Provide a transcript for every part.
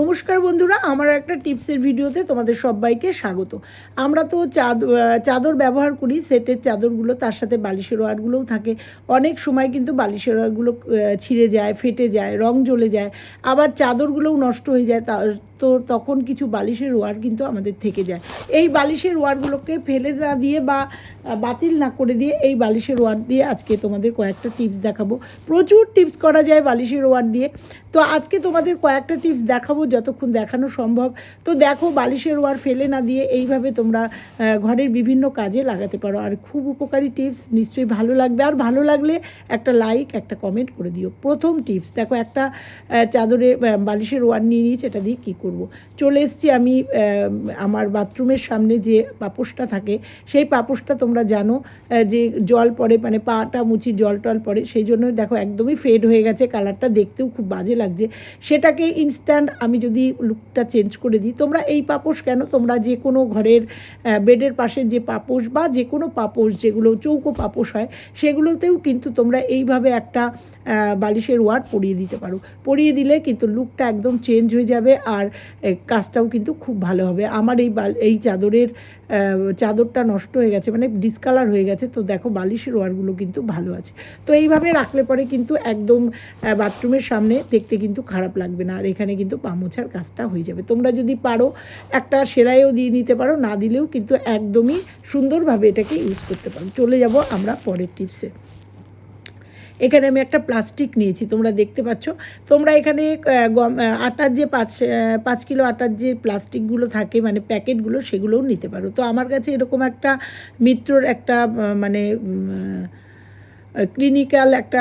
নমস্কার বন্ধুরা, আমার একটা টিপসের ভিডিওতে তোমাদের সবাইকে স্বাগত। আমরা তো চাদ চাদর ব্যবহার করি, সেটের চাদরগুলো, তার সাথে বালিশের ওয়ারগুলোও থাকে। অনেক সময় কিন্তু বালিশের ওয়ারগুলো ছিঁড়ে যায়, ফেটে যায়, রং জ্বলে যায়। আবার চাদরগুলোও নষ্ট হয়ে যায় তা তখন কিছু বালিশের ওয়ার কিন্তু আমাদের থেকে যায়। এই বালিশের ওয়ারগুলোকে ফেলে না দিয়ে বা বাতিল না করে দিয়ে এই বালিশের ওয়ার দিয়ে আজকে তোমাদের কয়েকটা টিপস দেখাবো। প্রচুর টিপস করা যায় বালিশের ওয়ার দিয়ে। তো আজকে তোমাদের কয়েকটা টিপস দেখাবো যতক্ষণ দেখানো সম্ভব। তো দেখো বালিশের ওয়ার ফেলে না দিয়ে এইভাবে তোমরা ঘরের বিভিন্ন কাজে লাগাতে পারো। আর খুব উপকারী টিপস, নিশ্চয়ই ভালো লাগবে। আর ভালো লাগলে একটা লাইক, একটা কমেন্ট করে দিও। প্রথম টিপস, দেখো একটা চাদরে বালিশের ওয়ার নিয়ে নিয়েছি, এটা দিয়ে কী করব। চলে এসেছি আমি আমার বাথরুমের সামনে যে পাপোশটা থাকে, সেই পাপোশটা তোমরা জানো যে জল পড়ে মানে পাটা মুছি জল টল পড়ে, সেই জন্য দেখো একদমই ফেড হয়ে গেছে কালারটা দেখতেও খুব বাজে লাগছে। সেটাকে ইনস্ট্যান্ট আমি যদি লুকটা চেঞ্জ করে দিই, তোমরা এই পাপোশ কেন? তোমরা যে কোনো ঘরের বেডের পাশে যে পাপোশ বা যে কোনো পাপোশ, যেগুলো চৌকো পাপোশ হয়, সেগুলোতেও কিন্তু তোমরা এইভাবে একটা বালিশের ওয়ার পরিয়ে দিতে পারো। পরিয়ে দিলে কিন্তু লুকটা একদম চেঞ্জ হয়ে যাবে, আর কাজটাও কিন্তু খুব ভালো হবে। আমার এই এই চাদরের চাদরটা নষ্ট হয়ে গেছে মানে ডিসকালার হয়ে গেছে, তো দেখো বালিশের ওয়ারগুলো কিন্তু ভালো আছে। তো এইভাবে রাখলে পরে কিন্তু একদম বাথরুমের সামনে দেখতে কিন্তু খারাপ লাগবে না, আর এখানে কিন্তু পা মোছার কাজটা হয়ে যাবে। তোমরা যদি পারো, একটা সেলাইও দিয়ে নিতে পারো, না দিলেও কিন্তু একদমই সুন্দরভাবে এটাকে ইউজ করতে পারো। চলে যাব আমরা পরের টিপসে এখানে আমি একটা প্লাস্টিক নিয়েছি, তোমরা দেখতে পাচ্ছ। তোমরা এখানে গম আটার যে পাঁচ পাঁচ কিলো আটার যে প্লাস্টিকগুলো থাকে মানে প্যাকেটগুলো, সেগুলোও নিতে পারো। তো আমার কাছে এরকম একটা মিত্রর একটা মানে ক্লিনিক্যাল একটা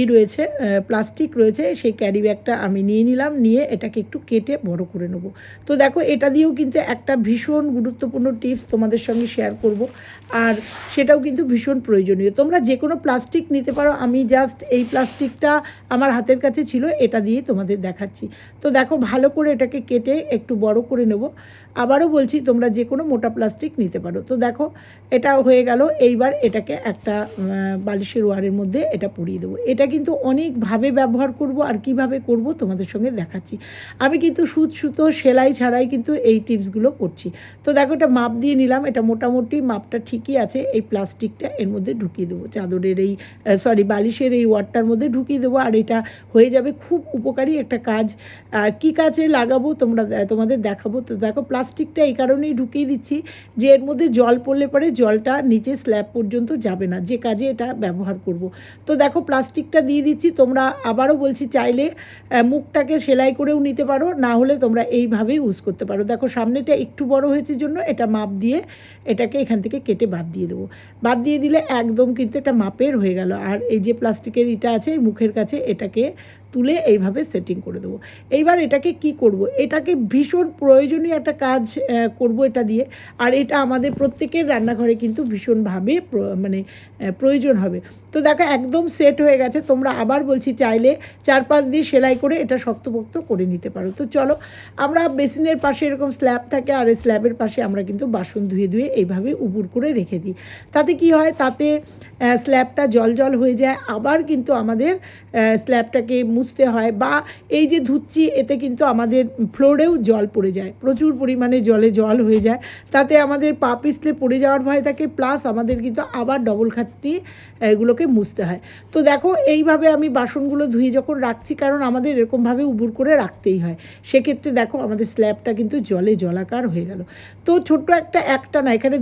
ই রয়েছে প্লাস্টিক রয়েছে, সেই ক্যারি ব্যাগটা আমি নিয়ে নিলাম, নিয়ে এটাকে একটু কেটে বড় করে নেব। তো দেখো, এটা দিয়েও কিন্তু একটা ভীষণ গুরুত্বপূর্ণ টিপস তোমাদের সঙ্গে শেয়ার করব, আর সেটাও কিন্তু ভীষণ প্রয়োজনীয়। তোমরা যে কোনো প্লাস্টিক নিতে পারো, আমি জাস্ট এই প্লাস্টিকটা আমার হাতের কাছে ছিল, এটা দিয়ে তোমাদের দেখাচ্ছি। তো দেখো, ভালো করে এটাকে কেটে একটু বড় করে নেব। আবারও বলছি, তোমরা যে কোনো মোটা প্লাস্টিক নিতে পারো। তো দেখো, এটা হয়ে গেল, এইবার এটাকে একটা বালিশের ওয়ারের মধ্যে এটা পরিয়ে দেবো। এটা কিন্তু অনেকভাবে ব্যবহার করব, আর কীভাবে করব তোমাদের সঙ্গে দেখাচ্ছি। আমি কিন্তু সুত, সুতো, সেলাই ছাড়াই কিন্তু এই টিপসগুলো করছি। তো দেখো, এটা মাপ দিয়ে নিলাম, এটা মোটামুটি মাপটা ঠিকই আছে, এই প্লাস্টিকটা এর মধ্যে ঢুকিয়ে দেবো। চাদরের এই সরি বালিশের এই ওয়ারটার মধ্যে ঢুকিয়ে দেবো, আর এটা হয়ে যাবে খুব উপকারী একটা কাজ। আর কী কাজে লাগাবো তোমরা, তোমাদের দেখাবো। তো দেখো প্লাস্টিকটা এই কারণেই ঢুকিয়ে দিচ্ছি যে এর মধ্যে জল পড়লে পরে জলটা নিচে স্ল্যাব পর্যন্ত যাবে না, যে কাজে এটা ব্যবহার করব। তো দেখো প্লাস্টিকটা দিয়ে দিচ্ছি, তোমরা আবারও বলছি চাইলে মুখটাকে সেলাই করেও নিতে পারো, না হলে তোমরা এইভাবেই ইউজ করতে পারো। দেখো সামনেটা একটু বড় হয়েছে জন্য এটা মাপ দিয়ে এটাকে এখান থেকে কেটে বাদ দিয়ে দেবো। বাদ দিয়ে দিলে একদম কিন্তু এটা মাপের হয়ে গেল। আর এই যে প্লাস্টিকের ইটা আছে মুখের কাছে এটাকে তুলে এইভাবে সেটিং করে দেবো। এইবার এটাকে কি করব? এটাকে ভীষণ প্রয়োজনীয় একটা কাজ করব এটা দিয়ে। আর এটা আমাদের প্রত্যেকের রান্নাঘরে কিন্তু ভীষণভাবে মানে প্রয়োজন হবে। তো দেখো, একদম সেট হয়ে গেছে। তোমরা আবার বলছি, চাইলে চার পাঁচ দিয়ে সেলাই করে এটা শক্তপোক্ত করে নিতে পারো। তো চলো, আমরা বেসিনের পাশে এরকম স্ল্যাব থাকে আর এই স্ল্যাবের পাশে আমরা কিন্তু বাসন ধুয়ে ধুয়ে এইভাবে উবুর করে রেখে দিই। তাতে কি হয়? তাতে স্ল্যাবটা জল জল হয়ে যায়। আবার কিন্তু আমাদের স্ল্যাবটাকে মুছতে হয় বা এই যে ধুচ্ছি, এতে কিন্তু আমাদের ফ্লোরেও জল পড়ে যায়। প্রচুর পরিমাণে জলে জল হয়ে যায়। তাতে আমাদের পা পিছলে পড়ে যাওয়ার ভয় থাকে প্লাস আমাদের কিন্তু আবার ডবল খাটনি এগুলোকে মুছতে হয়। তো দেখো, এইভাবে আমি বাসনগুলো ধুয়ে যখন রাখছি, কারণ আমাদের এরকমভাবে উবুর করে রাখতেই হয়। সেক্ষেত্রে দেখো, আমাদের স্ল্যাবটা কিন্তু জলে জলাকার হয়ে গেল। তো ছোট্ট একটা একটা না, এখানে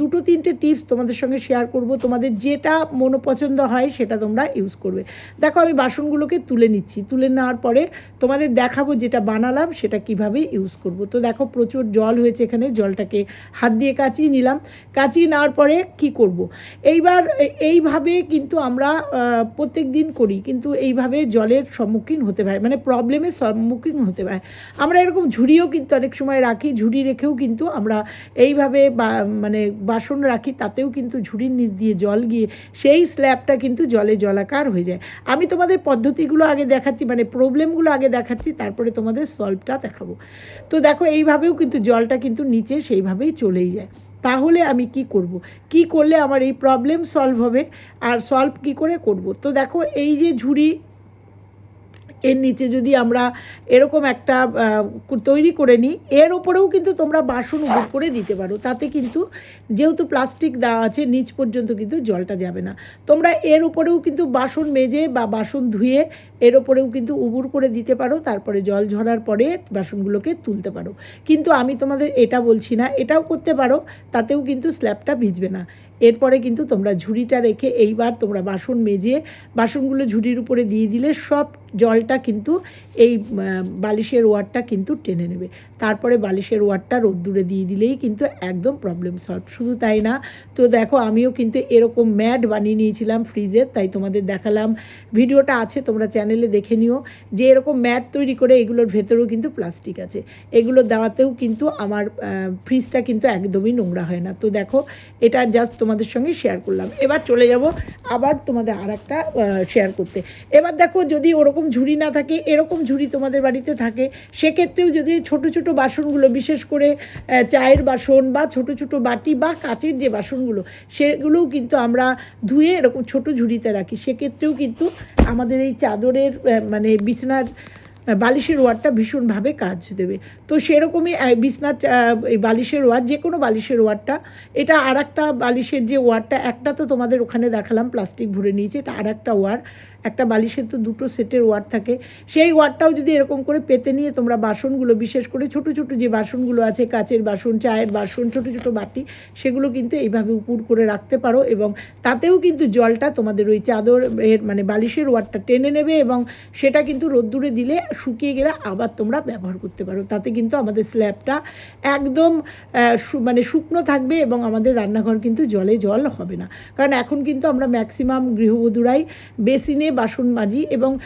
দুটো, তিনটে টিপস তোমাদের সঙ্গে শেয়ার করব। তোমাদের যেটা মনোপছন্দ হয় সেটা তোমরা ইউজ করবে। দেখো আমি বাসনগুলোকে তুলে নিচ্ছি। তুলে নেওয়ার পরে তোমাদের দেখাবো যেটা বানালাম, সেটা কীভাবে ইউজ করব। তো দেখো প্রচুর জল হয়েছে এখানে, জলটাকে হাত দিয়ে কাচিয়ে নিলাম। কাচিয়ে নেওয়ার পরে কি করব। এইবার এইভাবে কিন্তু আমরা প্রত্যেক দিন করি, কিন্তু এইভাবে জলের সম্মুখীন হতে পারে মানে প্রবলেমের সম্মুখীন হতে পারে আমরা এরকম ঝুড়িও কিন্তু অনেক সময় রাখি, ঝুড়ি রেখেও কিন্তু আমরা এইভাবে বা মানে বাসন রাখি, তাতেও কিন্তু ঝুড়ির নিচ দিয়ে জল গিয়ে সেই স্ল্যাবটা কিন্তু জলে জলাকার হয়ে যায়। আমি তোমাদের পদ্ধতিগুলো আগে দেখাচ্ছি মানে প্রবলেমগুলো আগে দেখাচ্ছি, তারপরে তোমাদের সলভটা দেখাবো। তো দেখো, এইভাবেও কিন্তু জলটা কিন্তু নিচে সেইভাবেই চলেই যায়। তাহলে আমি কি করব? কি করলে আমার এই প্রবলেম সলভ হবে? আর সলভ কি করে করব? তো দেখো, এই যে ঝুড়ি এর নিচে যদি আমরা এরকম একটা তৈরি করে নিই, এর ওপরেও কিন্তু তোমরা বাসন উপর করে দিতে পারো। তাতে কিন্তু যেহেতু প্লাস্টিক দেওয়া আছে, নিচ পর্যন্ত কিন্তু জলটা যাবে না। তোমরা এর উপরেও কিন্তু বাসন মেজে বা বাসন ধুয়ে এর ওপরেও কিন্তু উবুর করে দিতে পারো, তারপরে জল ঝরার পরে বাসনগুলোকে তুলতে পারো। কিন্তু আমি তোমাদের এটা বলছি না, এটাও করতে পারো, তাতেও কিন্তু স্ল্যাবটা ভিজবে না। এরপরে কিন্তু তোমরা ঝুড়িটা রেখে এইবার তোমরা বাসন মেজে, বাসনগুলো ঝুড়ির উপরে দিয়ে দিলে সব জলটা কিন্তু এই বালিশের ওয়ারটা কিন্তু টেনে নেবে। তারপরে বালিশের ওয়ারটা রোদ্দুরে দিয়ে দিলেই কিন্তু একদম প্রবলেম সলভ শুধু তাই না, তো দেখো আমিও কিন্তু এরকম ম্যাট বানিয়ে নিয়েছিলাম ফ্রিজের তাই তোমাদের দেখালাম। ভিডিওটা আছে, তোমরা চ্যানেলে দেখে নিও যে এরকম ম্যাট তৈরি করে এগুলোর ভেতরেও কিন্তু প্লাস্টিক আছে। এগুলো দেওয়াতেও কিন্তু আমার ফ্রিজটা কিন্তু একদমই নোংরা হয় না। তো দেখো, এটা জাস্ট তোমাদের সঙ্গে শেয়ার করলাম। এবার চলে যাব আবার তোমাদের আর একটা শেয়ার করতে। এবার দেখো, যদি ওরকম ঝুড়ি না থাকে, এরকম ঝুড়ি তোমাদের বাড়িতে থাকে, সেক্ষেত্রেও যদি ছোট ছোট বাসনগুলো, বিশেষ করে চায়ের বাসন বা ছোট ছোট বাটি বা কাচের যে বাসনগুলো, সেগুলোও কিন্তু আমরা ধুয়ে এরকম ছোট ঝুড়িতে রাখি। সেক্ষেত্রেও কিন্তু আমাদের এই চাদরের মানে বিছনার বালিশের ওয়ারটা ভীষণভাবে কাজ দেবে। তো সেরকমই বিছনার বালিশের ওয়ার যে কোনো বালিশের ওয়ারটা, এটা আর একটা বালিশের যে ওয়ারটা, একটা তো তোমাদের ওখানে দেখালাম, প্লাস্টিক ভরে নিয়েছে, এটা আর একটা ওয়ার। একটা বালিশের তো দুটো সেটের ওয়ার থাকে। সেই ওয়ারটাও যদি এরকম করে পেতে নিয়ে তোমরা বাসনগুলো, বিশেষ করে ছোট ছোট যে বাসনগুলো আছে, কাচের বাসন, চায়ের বাসন, ছোট ছোট বাটি, সেগুলো কিন্তু এইভাবে উপুর করে রাখতে পারো এবং তাতেও কিন্তু জলটা তোমাদের ওই চাদর এর মানে বালিশের ওয়ারটা টেনে নেবে এবং সেটা কিন্তু রোদ্দুরে দিলে শুকিয়ে গেলে আবার তোমরা ব্যবহার করতে পারো। তাতে কিন্তু আমাদের স্ল্যাবটা একদম মানে শুকনো থাকবে এবং আমাদের রান্নাঘর কিন্তু জলে জল হবে না। কারণ এখন কিন্তু আমরা ম্যাক্সিমাম গৃহবধূরাই বেসিনে বাসন মাজি এবং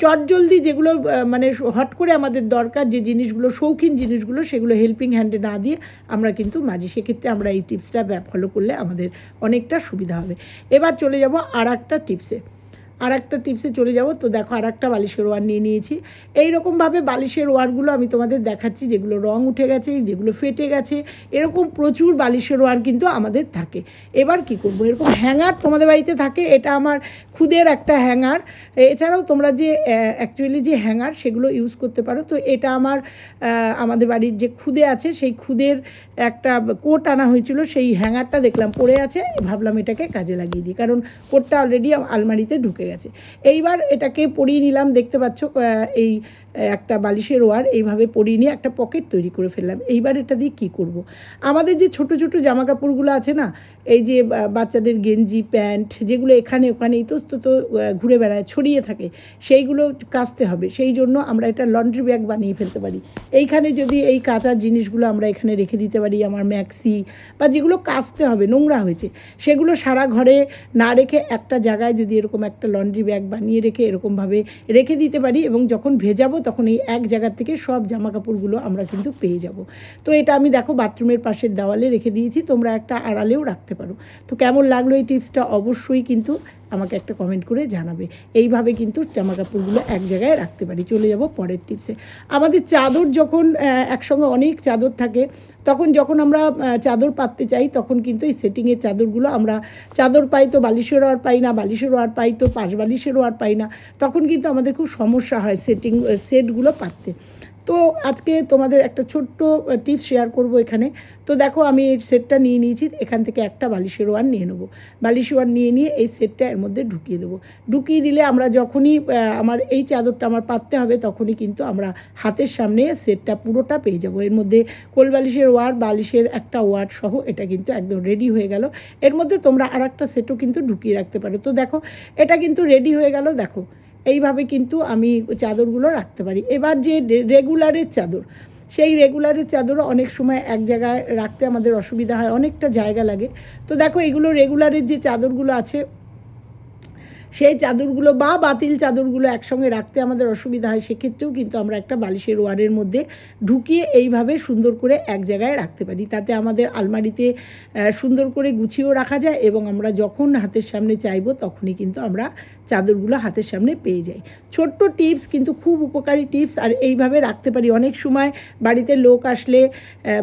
চটজলদি যেগুলো মানে হট করে আমাদের দরকার যে জিনিসগুলো, শৌখিন জিনিসগুলো, সেগুলো হেল্পিং হ্যান্ডে না দিয়ে আমরা কিন্তু মাজি। সেক্ষেত্রে আমরা এই টিপসটা ফলো করলে আমাদের অনেকটা সুবিধা হবে। এবার চলে যাব আর একটা টিপসে আর একটা টিপসে চলে যাব। তো দেখো আর একটা বালিশের ওয়ার নিয়ে নিয়েছি। এই রকমভাবে বালিশের ওয়ারগুলো আমি তোমাদের দেখাচ্ছি, যেগুলো রং উঠে গেছে, যেগুলো ফেটে গেছে। এরকম প্রচুর বালিশের ওয়ার কিন্তু আমাদের থাকে। এবার কি করব? এরকম হ্যাঙ্গার তোমাদের বাড়িতে থাকে, এটা আমার খুদের একটা হ্যাঙ্গার। এছাড়াও তোমরা যে অ্যাকচুয়ালি যে হ্যাঙ্গার সেগুলো ইউজ করতে পারো। তো এটা আমার আমাদের বাড়ির যে খুদে আছে, সেই খুদের একটা কোট আনা হয়েছিল। সেই হ্যাঙ্গারটা দেখলাম পড়ে আছে, ভাবলাম এটাকে কাজে লাগিয়ে দিই। কারণ কোটটা অলরেডি আলমারিতে ঢুকে গেছে এইবার এটাকে পরিয়ে নিলাম, দেখতে পাচ্ছ এই একটা বালিশের ওয়ার, এইভাবে পরিয়ে নিয়ে একটা পকেট তৈরি করে ফেললাম এইবার এটা দিয়ে কি করব। আমাদের যে ছোট ছোট জামা কাপড়গুলো আছে না এই যে বাচ্চাদের গেঞ্জি, প্যান্ট যেগুলো এখানে ওখানে ইতস্তত ঘুরে বেড়ায়, ছড়িয়ে থাকে, সেইগুলো কাচতে হবে। সেই জন্য আমরা এটা লন্ড্রি ব্যাগ বানিয়ে ফেলতে পারি। এইখানে যদি এই কাঁচার জিনিসগুলো আমরা এখানে রেখে দিতে পারি, আমার ম্যাক্সি বা যেগুলো কাচতে হবে, নোংরা হয়েছে, সেগুলো সারা ঘরে না রেখে একটা জায়গায় যদি এরকম একটা লন্ড্রি ব্যাগ বানিয়ে রেখে এরকমভাবে রেখে দিতে পারি এবং যখন ভেজাবো তখন এই এক জায়গার থেকে সব জামা কাপড়গুলো আমরা কিন্তু পেয়ে যাব। তো এটা আমি দেখো বাথরুমের পাশের দেওয়ালে রেখে দিয়েছি, তোমরা একটা আড়ালেও রাখতে পারো। তো কেমন লাগল এই টিপসটা অবশ্যই কিন্তু আমাকে একটা কমেন্ট করে জানাবে। এইভাবে কিন্তু জামা কাপড়গুলো এক জায়গায় রাখতে পারি। চলে যাব পরের টিপসে। আমাদের চাদর যখন একসঙ্গে অনেক চাদর থাকে, তখন যখন আমরা চাদর পাততে চাই, তখন কিন্তু এই সেটিংয়ের চাদরগুলো আমরা, চাদর পাই তো বালিশেরও আর পাই না, বালিশেরও আর পাই তো পাশ বালিশেরও আর পাই না, তখন কিন্তু আমাদের খুব সমস্যা হয় সেটিং সেটগুলো পাততে। তো আজকে তোমাদের একটা ছোট্ট টিপস শেয়ার করব এখানে। তো দেখো, আমি এই সেটটা নিয়ে নিয়েছি, এখান থেকে একটা বালিশের ওয়ার নিয়ে নেব। বালিশ ওয়ার নিয়ে নিয়ে এই সেটটা এর মধ্যে ঢুকিয়ে দেবো। ঢুকিয়ে দিলে আমরা যখনই আমার এই চাদরটা আমার পাততে হবে, তখনই কিন্তু আমরা হাতের সামনে সেটটা পুরোটা পেয়ে যাব। এর মধ্যে কোল বালিশের ওয়ার বালিশের একটা ওয়ার সহ এটা কিন্তু একদম রেডি হয়ে গেল। এর মধ্যে তোমরা আর একটা সেটও কিন্তু ঢুকিয়ে রাখতে পারো। তো দেখো, এটা কিন্তু রেডি হয়ে গেল। দেখো এইভাবে কিন্তু আমি চাদরগুলো রাখতে পারি। এবার যে রেগুলারের চাদর, সেই রেগুলারের চাদরও অনেক সময় এক জায়গায় রাখতে আমাদের অসুবিধা হয়, অনেকটা জায়গা লাগে। তো দেখো এগুলো রেগুলারের যে চাদরগুলো আছে সেই চাদরগুলো বা বাতিল চাদরগুলো একসঙ্গে রাখতে আমাদের অসুবিধা হয়, সেক্ষেত্রেও কিন্তু আমরা একটা বালিশের ওয়ারের মধ্যে ঢুকিয়ে এইভাবে সুন্দর করে এক জায়গায় রাখতে পারি। তাতে আমাদের আলমারিতে সুন্দর করে গুছিয়েও রাখা যায় এবং আমরা যখন হাতের সামনে চাইব তখনই কিন্তু আমরা চাদরগুলো হাতের সামনে পেয়ে যাই। ছোট্ট টিপস কিন্তু খুব উপকারী টিপস আর এইভাবে রাখতে পারি। অনেক সময় বাড়িতে লোক আসলে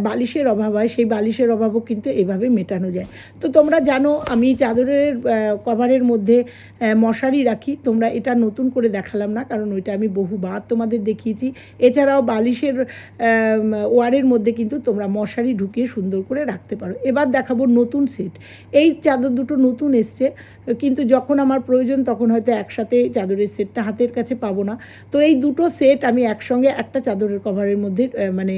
বালিশের অভাব হয়, সেই বালিশের অভাবও কিন্তু এইভাবে মেটানো যায়। তো তোমরা জানো আমি চাদরের কভারের মধ্যে মশারি রাখি, তোমরা এটা নতুন করে দেখালাম না, কারণ ওইটা আমি বহুবার তোমাদের দেখিয়েছি। এছাড়াও বালিশের ওয়ারের মধ্যে কিন্তু তোমরা মশারি ঢুকিয়ে সুন্দর করে রাখতে পারো। এবার দেখাবো নতুন সেট। এই চাদর দুটো নতুন এসছে, কিন্তু যখন আমার প্রয়োজন তখন হয়তো একসাথে চাদরের সেটটা হাতের কাছে পাবো না। তো এই দুটো সেট আমি একসঙ্গে একটা চাদরের কভারের মধ্যে মানে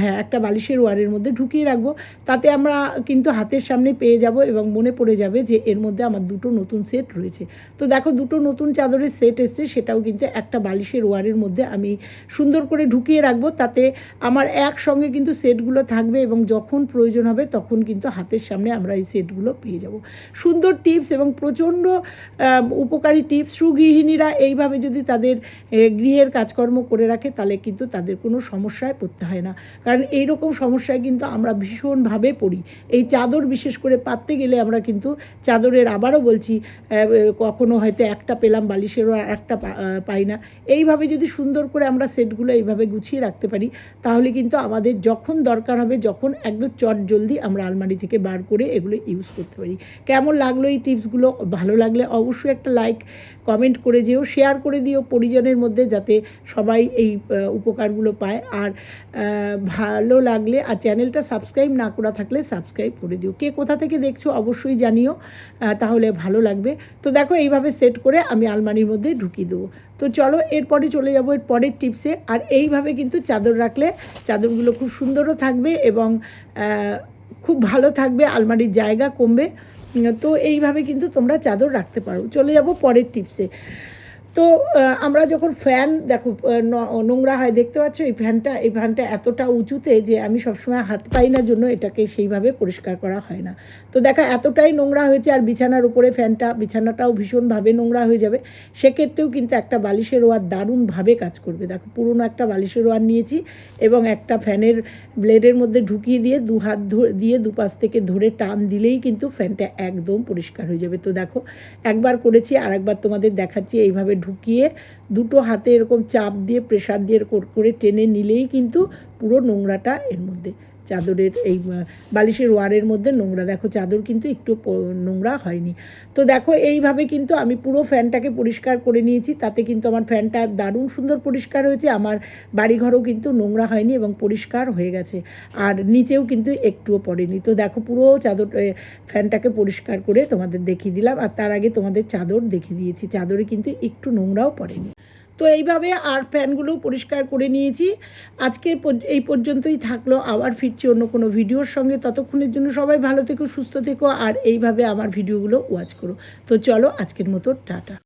হ্যাঁ একটা বালিশের ওয়ারের মধ্যে ঢুকিয়ে রাখব। তাতে আমরা কিন্তু হাতের সামনে পেয়ে যাব এবং মনে পড়ে যাবে যে এর মধ্যে আমার দুটো নতুন সেট রয়েছে। তো দেখো দুটো নতুন চাদরের সেট এসছে, সেটাও কিন্তু একটা বালিশের ওয়ারের মধ্যে আমি সুন্দর করে ঢুকিয়ে রাখব। তাতে আমার একসঙ্গে কিন্তু সেটগুলো থাকবে এবং যখন প্রয়োজন হবে তখন কিন্তু হাতের সামনে আমরা এই সেটগুলো পেয়ে যাব। সুন্দর টিপস এবং প্রচণ্ড উপকারী টিপস সুগৃহিণীরা এইভাবে যদি তাদের গৃহের কাজকর্ম করে রাখে তাহলে কিন্তু তাদের কোনো সমস্যায় পড়তে হয় না। কারণ এই রকম সমস্যায় কিন্তু আমরা ভীষণভাবে পড়ি। এই চাদর বিশেষ করে পাততে গেলে আমরা কিন্তু চাদরের আবারও বলছি কখনো হয়তো একটা পেলাম, বালিশেরও আর একটা পাই না। এইভাবে যদি সুন্দর করে আমরা সেটগুলো এইভাবে গুছিয়ে রাখতে পারি, তাহলে কিন্তু আমাদের যখন দরকার হবে, যখন একদম চট জলদি আমরা আলমারি থেকে বার করে এগুলো ইউজ করতে পারি। কেমন লাগল এই টিপসগুলো? ভালো লাগলে অবশ্যই একটা লাইক কমেন্ট করে যেও শেয়ার করে দিও পরিজনের মধ্যে যাতে সবাই এই উপকারগুলো পায়। আর ভালো লাগলে, আর চ্যানেলটা সাবস্ক্রাইব না করা থাকলে সাবস্ক্রাইব করে দিও। কে কোথা থেকে দেখছ অবশ্যই জানিও। তাহলে ভালো লাগবে। তো দেখো এইভাবে সেট করে আমি আলমারির মধ্যে ঢুকিয়ে দেবো। তো চলো এরপরে চলে যাব এর পরের টিপসে আর এইভাবে কিন্তু চাদর রাখলে চাদরগুলো খুব সুন্দরও থাকবে এবং খুব ভালো থাকবে, আলমারির জায়গা কমবে। তো এইভাবে কিন্তু তোমরা চাদর রাখতে পারো। চলে যাব পরের টিপসে তো আমরা যখন ফ্যান, দেখো নোংরা হয়, দেখতে পাচ্ছ, এই ফ্যানটা এই ফ্যানটা এতটা উঁচুতে যে আমি সবসময় হাত পাই না জন্য এটাকে সেইভাবে পরিষ্কার করা হয় না। তো দেখা, এতটাই নোংরা হয়েছে আর বিছানার উপরে ফ্যানটা, বিছানাটাও ভীষণভাবে নোংরা হয়ে যাবে। সেক্ষেত্রেও কিন্তু একটা বালিশের ওয়ার দারুণভাবে কাজ করবে। দেখো, পুরনো একটা বালিশের ওয়ার নিয়েছি এবং একটা ফ্যানের ব্লেডের মধ্যে ঢুকিয়ে দিয়ে দু হাত দিয়ে দুপাশ থেকে ধরে টান দিলেই কিন্তু ফ্যানটা একদম পরিষ্কার হয়ে যাবে। তো দেখো, একবার করেছি আর একবার তোমাদের দেখাচ্ছি, এইভাবে ঢুকিয়ে দুটো হাতে এরকম চাপ দিয়ে প্রেশার দিয়ে কর- টেনে নিলেই কিন্তু পুরো নোংরাটা এর মধ্যে। চাদরের এই বালিশের ওয়ারের মধ্যে নোংরা। দেখো চাদর কিন্তু একটু নোংরা হয়নি। তো দেখো এইভাবে কিন্তু আমি পুরো ফ্যানটাকে পরিষ্কার করে নিয়েছি। তাতে কিন্তু আমার ফ্যানটা দারুণ সুন্দর পরিষ্কার হয়েছে। আমার বাড়িঘরও কিন্তু নোংরা হয়নি এবং পরিষ্কার হয়ে গেছে। আর নিচেও কিন্তু একটুও পড়েনি। তো দেখো পুরো চাদর ফ্যানটাকে পরিষ্কার করে তোমাদের দেখিয়ে দিলাম। আর তার আগে তোমাদের চাদর দেখিয়ে দিয়েছি। চাদরে কিন্তু একটু নোংরাও পড়েনি। তো এইভাবে আর ফ্যানগুলো পরিষ্কার করে নিয়েছি। আজকের এই পর্যন্তই থাকল। আবার ফিরছি অন্য কোনো ভিডিওর সঙ্গে। ততক্ষণের জন্য সবাই ভালো থেকো, সুস্থ থেকো, আর এইভাবে আমার ভিডিওগুলো ওয়াচ করো। তো চলো আজকের মতো, টাটা।